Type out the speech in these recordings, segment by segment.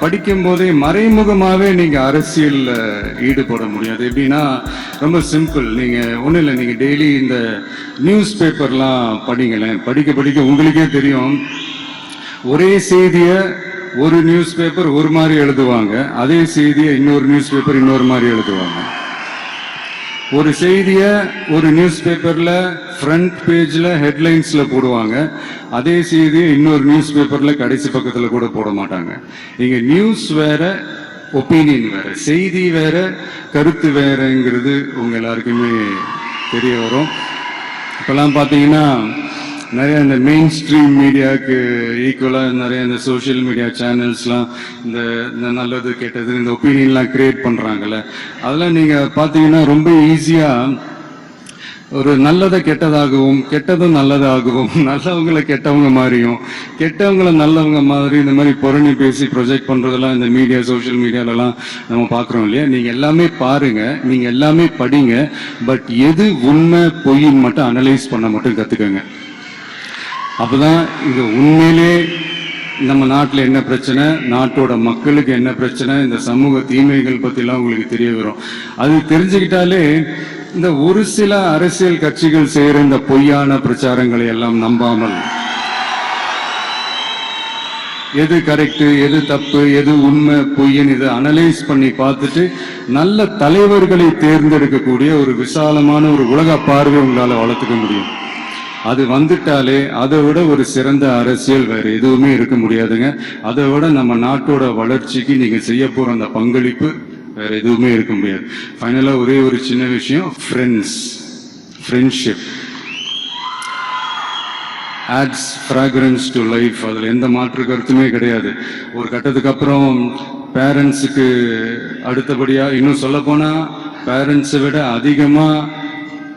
படிக்கும் போதே மறைமுகமாவே நீங்க அரசியல் ஈடுபட முடியாது. எப்படின்னா ரொம்ப சிம்பிள் நீங்க ஒன்றும் இல்லை. நீங்க டெய்லி இந்த நியூஸ் பேப்பர்லாம் படிங்களேன். படிக்க படிக்க உங்களுக்கே தெரியும். ஒரே செய்தியை ஒரு நியூஸ் பேப்பர் ஒரு மாதிரி எழுதுவாங்க. அதே செய்தியை இன்னொரு நியூஸ் பேப்பர் இன்னொரு மாதிரி எழுதுவாங்க. ஒரு செய்தியை ஒரு நியூஸ் பேப்பர்ல ஃப்ரண்ட் பேஜ்ல ஹெட்லைன்ஸ்ல போடுவாங்க. அதே செய்தியை இன்னொரு நியூஸ் பேப்பர்ல கடைசி பக்கத்துல கூட போட மாட்டாங்க. இங்க நியூஸ் வேற ஒப்பீனியன் வேற செய்தி வேற கருத்து வேறங்கிறது உங்க எல்லாருக்குமே தெரிய வரும். இப்பெல்லாம் பார்த்தீங்கன்னா நிறைய இந்த மெயின் ஸ்ட்ரீம் மீடியாவுக்கு ஈக்குவலாக நிறைய இந்த சோஷியல் மீடியா சேனல்ஸ்லாம் இந்த இந்த நல்லது கெட்டது இந்த ஒப்பீனியன்லாம் கிரியேட் பண்ணுறாங்கல்ல அதெல்லாம் நீங்கள் பார்த்தீங்கன்னா ரொம்ப ஈஸியாக ஒரு நல்லதை கெட்டதாகவும் கெட்டதும் நல்லதாகவும் நல்லவங்களை கெட்டவங்க மாதிரியும் கெட்டவங்களை நல்லவங்க மாதிரி இந்த மாதிரி புரணி பேசி ப்ரொஜெக்ட் பண்ணுறதெல்லாம் இந்த மீடியா சோஷியல் மீடியாலலாம் நம்ம பார்க்குறோம் இல்லையா? நீங்கள் எல்லாமே பாருங்க நீங்கள் எல்லாமே படிங்க பட் எது உண்மை பொய்ன்னு மட்டும் அனலைஸ் பண்ண மட்டும் கற்றுக்கங்க அப்போ தான் இது உண்மையிலே நம்ம நாட்டில் என்ன பிரச்சனை? நாட்டோட மக்களுக்கு என்ன பிரச்சனை? இந்த சமூக தீமைகள் பற்றிலாம் உங்களுக்கு தெரிய வரும். அது தெரிஞ்சுக்கிட்டாலே இந்த ஒரு சில அரசியல் கட்சிகள் செய்கிற இந்த பொய்யான பிரச்சாரங்களை எல்லாம் நம்பாமல் எது கரெக்டு எது தப்பு எது உண்மை பொய்ன்னு இதை அனலைஸ் பண்ணி பார்த்துட்டு நல்ல தலைவர்களை தேர்ந்தெடுக்கக்கூடிய ஒரு விசாலமான ஒரு உலக பார்வை உங்களால் வளர்த்துக்க முடியும். அது வந்துட்டாலே அதை விட ஒரு சிறந்த அரசியல் வேற எதுவுமே இருக்க முடியாதுங்க. அதை விட நம்ம நாட்டோட வளர்ச்சிக்கு நீங்க செய்ய போற அந்த பங்களிப்பு வேற எதுவுமே இருக்க முடியாது. ஃபைனலா ஒரே ஒரு சின்ன விஷயம் friends friendship adds fragrance to life அதில் எந்த மாற்று கருத்துமே கிடையாது. ஒரு கட்டத்துக்கு அப்புறம் பேரண்ட்ஸுக்கு அடுத்தபடியாக இன்னும் சொல்லப்போனால் பேரண்ட்ஸை விட அதிகமாக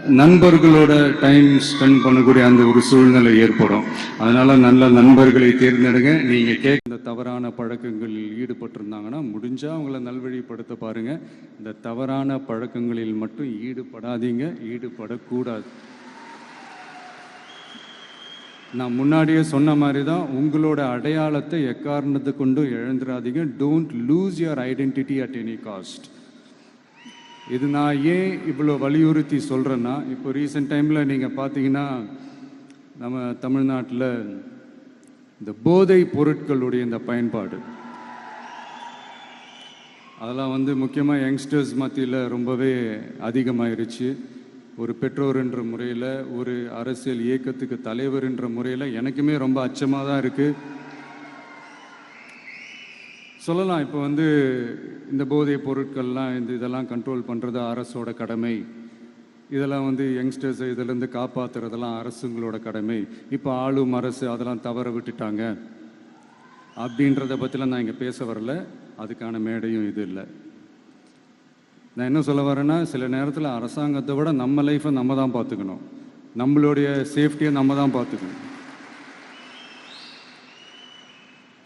நண்பர்களோட டைம் ஸ்பெண்ட் பண்ணக்கூடிய அந்த ஒரு சூழ்நிலை ஏற்படும். அதனால நல்ல நண்பர்களை தேர்ந்தெடுங்க. நீங்க கேட்க இந்த தவறான பழக்கங்களில் ஈடுபட்டிருந்தாங்கன்னா முடிஞ்சா அவங்கள நல்வழிப்படுத்த பாருங்க. இந்த தவறான பழக்கங்களில் மட்டும் ஈடுபடாதீங்க. ஈடுபடக்கூடாது. நான் முன்னாடியே சொன்ன மாதிரி தான் உங்களோட அடையாளத்தை எக்காரணத்தை கொண்டும் இழந்துடாதீங்க. Don't lose your identity at any cost இது நான் ஏன் இவ்வளோ வலியுறுத்தி சொல்கிறேன்னா இப்போ ரீசெண்ட் டைமில் நீங்கள் பார்த்தீங்கன்னா நம்ம தமிழ்நாட்டில் இந்த போதை பொருட்களுடைய இந்த பயன்பாடு. அதெல்லாம் வந்து முக்கியமாக யங்ஸ்டர்ஸ் மத்தியில் ரொம்பவே அதிகமாயிருச்சு. ஒரு பெற்றோர் என்ற முறையில் ஒரு அரசியல் இயக்கத்துக்கு தலைவர் என்ற முறையில் எனக்குமே ரொம்ப அச்சமாக தான் இருக்குது சொல்லலாம் இப்போ வந்து இந்த போதைப் பொருட்கள்லாம் இந்த இதெல்லாம் கண்ட்ரோல் பண்ணுறது அரசோட கடமை. இதெல்லாம் வந்து யங்ஸ்டர்ஸை இதிலேருந்து காப்பாற்றுறதெல்லாம் அரசுங்களோட கடமை. இப்போ ஆளும் அரசு அதெல்லாம் தவற விட்டுட்டாங்க. அப்படின்றத பற்றிலாம் நான் இங்கே பேச வரல. அதுக்கான மேடையும் இது இல்லை. நான் என்ன சொல்ல வரேன்னா சில நேரத்தில் அரசாங்கத்தை விட நம்ம லைஃப்பை நம்ம தான் பார்த்துக்கணும் நம்மளுடைய சேஃப்டியை நம்ம தான் பார்த்துக்கணும்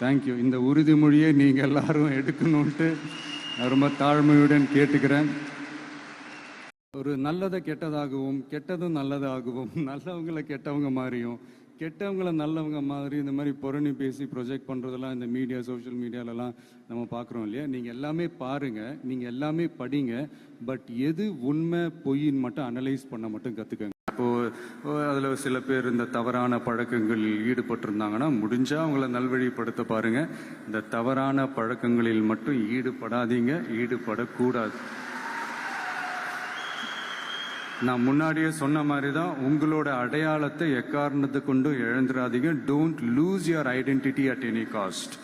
thank you இந்த உறுதிமொழியை நீங்கள் எல்லாரும் எடுக்கணுன்ட்டு நான் ரொம்ப தாழ்மையுடன் கேட்டுக்கிறேன். ஒரு நல்லதை கெட்டதாகவும் கெட்டதும் நல்லதாகவும் நல்லவங்களை கெட்டவங்க மாதிரியும் கெட்டவங்கள நல்லவங்க மாதிரி இந்த மாதிரி புரணி பேசி ப்ரொஜெக்ட் பண்ணுறதெல்லாம் இந்த மீடியா சோஷியல் மீடியாலலாம் நம்ம பார்க்குறோம் இல்லையா? நீங்கள் எல்லாமே பாருங்கள் நீங்கள் எல்லாமே படிங்க பட் எது உண்மை பொய்ன்னு மட்டும் அனலைஸ் பண்ண மட்டும் கற்றுக்கங்க இப்போது அதில் சில பேர் இந்த தவறான பழக்கங்களில் ஈடுபட்டிருந்தாங்கன்னா முடிஞ்சால் அவங்கள நல்வழிப்படுத்த பாருங்கள் இந்த தவறான பழக்கங்களில் மட்டும் ஈடுபடாதீங்க ஈடுபடக்கூடாது. நான் முன்னாடியே சொன்ன மாதிரி தான் உங்களோட அடையாளத்தை எக்காரணத்தை கொண்டு இழந்துடாதீங்க. Don't lose your identity at any cost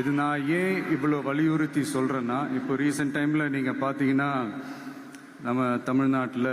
இது நான் ஏன் இவ்வளோ வலியுறுத்தி சொல்கிறேன்னா இப்போ ரீசெண்ட் டைமில் நீங்கள் பார்த்தீங்கன்னா நம்ம தமிழ்நாட்டில்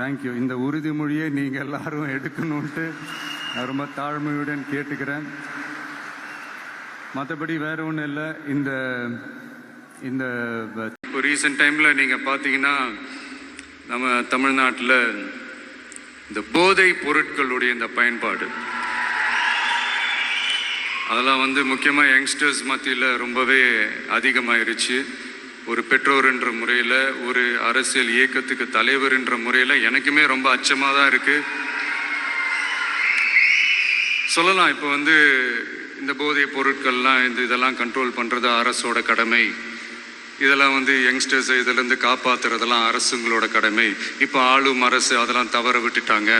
thank you இந்த உறுதிமொழியை நீங்கள் எல்லாரும் எடுக்கணும்ட்டு நான் ரொம்ப தாழ்மையுடன் கேட்டுக்கிறேன். மற்றபடி வேற ஒன்றும் இல்லை. இந்த இந்த இப்போ ரீசெண்ட் டைமில் நீங்கள் பார்த்தீங்கன்னா நம்ம தமிழ்நாட்டில் இந்த போதை பொருட்களுடைய இந்த பயன்பாடு. அதெல்லாம் வந்து முக்கியமாக யங்ஸ்டர்ஸ் மத்தியில் ரொம்பவே அதிகமாயிருச்சு. ஒரு பெற்றோர் என்ற முறையில் ஒரு அரசியல் இயக்கத்துக்கு தலைவர் என்ற முறையில் எனக்குமே ரொம்ப அச்சமாக தான் இருக்குது சொல்லலாம் இப்போ வந்து இந்த போதைப் பொருட்கள்லாம் இந்த இதெல்லாம் கண்ட்ரோல் பண்ணுறது அரசோட கடமை. இதெல்லாம் வந்து யங்ஸ்டர்ஸை இதிலேருந்து காப்பாத்துறதெல்லாம் அரசுங்களோட கடமை. இப்போ ஆளும் அரசு அதெல்லாம் தவற விட்டுட்டாங்க.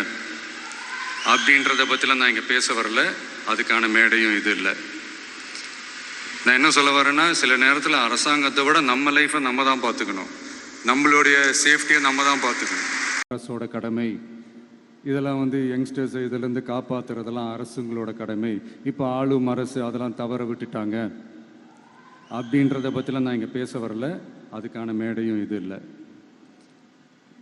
அப்படின்றத பற்றிலாம் நான் இங்கே பேச வரல. அதுக்கான மேடையும் இது இல்லை. நான் என்ன சொல்ல வரேன்னா சில நேரத்தில் அரசாங்கத்தை விட நம்ம லைஃப்பை நம்ம தான் பார்த்துக்கணும். நம்மளுடைய சேஃப்டியை நம்ம தான் பார்த்துக்கணும். அரசோட கடமை இதெல்லாம் வந்து யங்ஸ்டர்ஸை இதிலேருந்து காப்பாத்துறதெல்லாம் அரசுங்களோட கடமை. இப்போ ஆளும் அரசு அதெல்லாம் தவற விட்டுட்டாங்க. அப்படின்றத பற்றிலாம் நான் இங்கே பேச வரல. அதுக்கான மேடையும் இது இல்லை.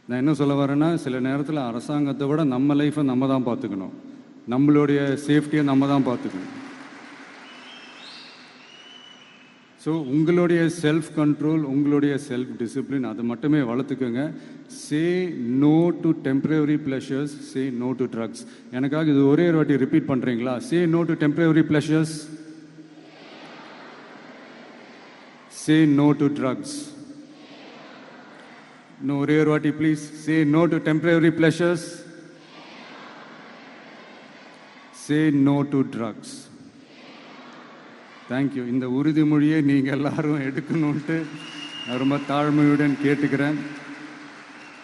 நான் என்ன சொல்ல வரேன்னா சில நேரத்தில் அரசாங்கத்தை விட நம்ம லைஃப்பை நம்ம தான் பார்த்துக்கணும். நம்மளுடைய சேஃப்டியை நம்ம தான் பார்த்துக்கணும். ஸோ உங்களுடைய செல்ஃப் கண்ட்ரோல் உங்களுடைய செல்ஃப் டிசிப்ளின் அதை மட்டுமே வளர்த்துக்கோங்க. Say no to temporary pleasures say no to drugs எனக்காக இது ஒரே ஒரு வாட்டி ரிப்பீட் பண்ணுறீங்களா say no to temporary pleasures say no to drugs இன்னும் ஒரே ஒரு வாட்டி please say no to temporary pleasures say no to drugs thank you இந்த உறுதிமொழியை நீங்கள் எல்லாரும் எடுக்கணும்ன்ட்டு ரொம்ப தாழ்மையுடன் கேட்டுக்கிறேன்.